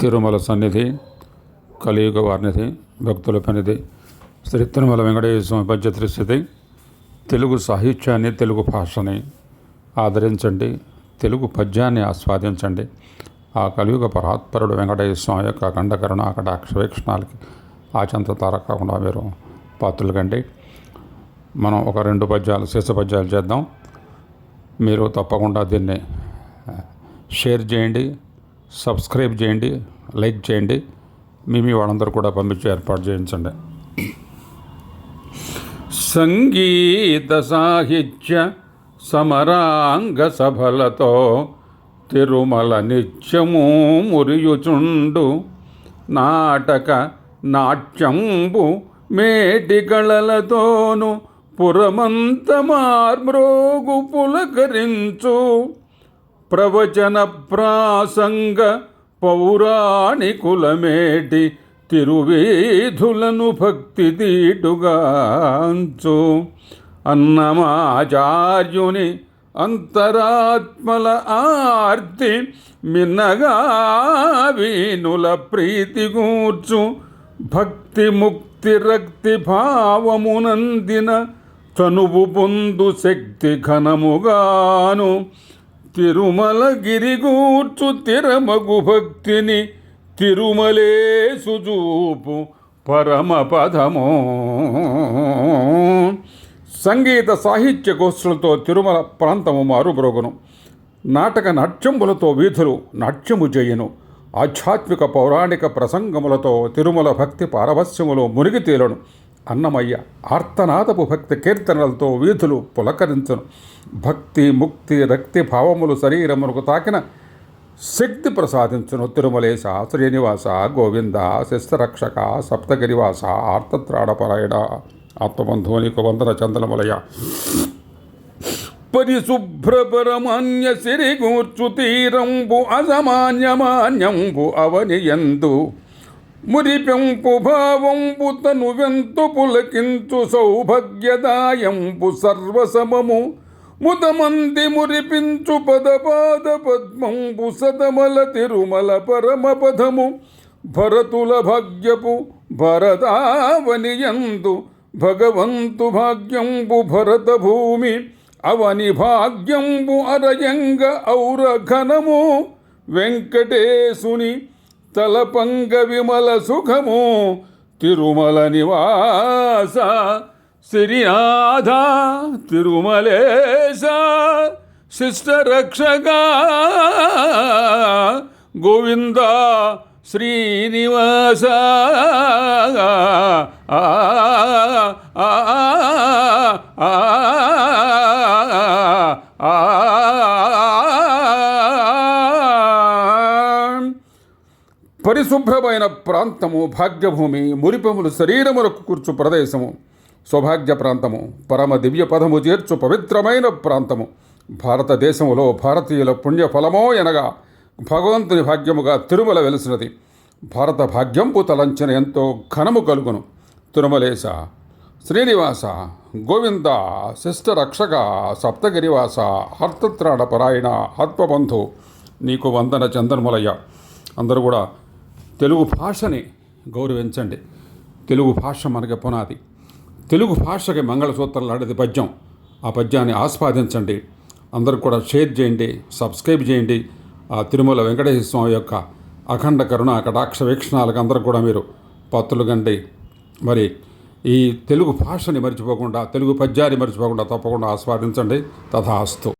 తిరుమల సన్నిధి కలియుగ వారినిధి భక్తుల పనిధి శ్రీ తిరుమల వెంకటేశ్వర స్వామి పద్యత్రి స్థితి తెలుగు సాహిత్యాన్ని తెలుగు భాషని ఆదరించండి తెలుగు పద్యాన్ని ఆస్వాదించండి. ఆ కలియుగ పరాత్పరుడు వెంకటేశ్వర స్వామి యొక్క అఖండ అక్కడ కటాక్ష ఆచంత తారకుండా మీరు పాత్రలు కండి. మనం ఒక రెండు పద్యాలు శేష పద్యాలు చేద్దాం. మీరు తప్పకుండా దీన్ని షేర్ చేయండి. సబ్స్క్రైబ్ చేయండి లైక్ చేయండి. మీ మీ వాళ్ళందరూ కూడా పంపించి ఏర్పాటు చేయించండి. సంగీత సాహిత్య సమరాంగ సభలతో తిరుమల నిత్యము మురియుచుండు. నాటక నాట్యంబు మేటికళలతోను పురమంత మార్మ్రోగు పులకరించు. ప్రవచన ప్రాసంగ పౌరాణికులమేటి తిరువేధులను భక్తి దీటుగాంచు అన్నమాచార్యుని అంతరాత్మల ఆర్తి మిన్నగా వీనుల ప్రీతి గూర్చు. భక్తి ముక్తి రక్తి భావమునందిన తనువు పొందు శక్తి ఘనముగాను. తిరుమల గిరిగూర్చు తిరమగు భక్తిని తిరుమలేసు చూపు పరమ సంగీత సాహిత్య గోష్ఠులతో తిరుమల ప్రాంతము మారుబ్రోగును నాటక నాట్యంబులతో వీధులు నాట్యము చేయను. ఆధ్యాత్మిక పౌరాణిక ప్రసంగములతో తిరుమల భక్తి పారవస్యములో మునిగి తేలను. అన్నమయ్య ఆర్తనాదపు భక్తి కీర్తనలతో వీధులు పులకరించును. భక్తి ముక్తి రక్తి భావములు శరీరమునకు తాకిన శక్తి ప్రసాదించును. తిరుమలేశ శ్రీనివాస గోవింద శిస్తరక్షక సప్తగిరివాస ఆర్తత్రాడపరాయణ. ఆత్మబంధువు నీకు వందన చందనములయ పరిశుభ్రపరమాన్య సిరిగూర్చు తీరంబు అసమాన్యమాన్యంబు అవనియందు. మురిపెంపు భావంబు తను వెంతు పులకించు సౌభగ్యదాయంపు సర్వసమము. ముదమంది మురిపించు పదపాద పద్మంపు సతమల తిరుమల పరమ పదము భరతుల భాగ్యపు భరతావనియందు భగవంతు భాగ్యంబు భరత భూమి అవని భాగ్యంబు అరయంగ ఔర ఘనము వెంకటేశుని తలపంగ విమల సుఖము తిరుమల నివాస సిరియాధ తిరుమలేశ శిష్టరక్షక గోవింద శ్రీనివాస ఆ. పరిశుభ్రమైన ప్రాంతము భాగ్యభూమి మురిపములు శరీరములకు కూర్చు ప్రదేశము. సౌభాగ్య ప్రాంతము పరమ దివ్య పదము చేర్చు పవిత్రమైన ప్రాంతము. భారతదేశములో భారతీయుల పుణ్యఫలమో ఎనగా భగవంతుని భాగ్యముగా తిరుమల వెలిసినది. భారత భాగ్యంపు తలంచిన ఎంతో ఘనము కలుగును. తిరుమలేశ శ్రీనివాస గోవింద శిష్ట రక్షక సప్తగిరివాస హర్తత్రాణ పరాయణ ఆత్మబంధు నీకు వందన చందనములయ్య. అందరూ కూడా తెలుగు భాషని గౌరవించండి. తెలుగు భాష మనకి పునాది. తెలుగు భాషకి మంగళసూత్రం లాంటిది పద్యం. ఆ పద్యాన్ని ఆస్వాదించండి. అందరూ కూడా షేర్ చేయండి సబ్స్క్రైబ్ చేయండి. ఆ తిరుమల వెంకటేశ్వర స్వామి యొక్క అఖండ కరుణ కటాక్ష వీక్షణాలకు అందరూ కూడా మీరు పత్రులు కండి. మరి ఈ తెలుగు భాషని మర్చిపోకుండా తెలుగు పద్యాన్ని మర్చిపోకుండా తప్పకుండా ఆస్వాదించండి. తథాస్తు.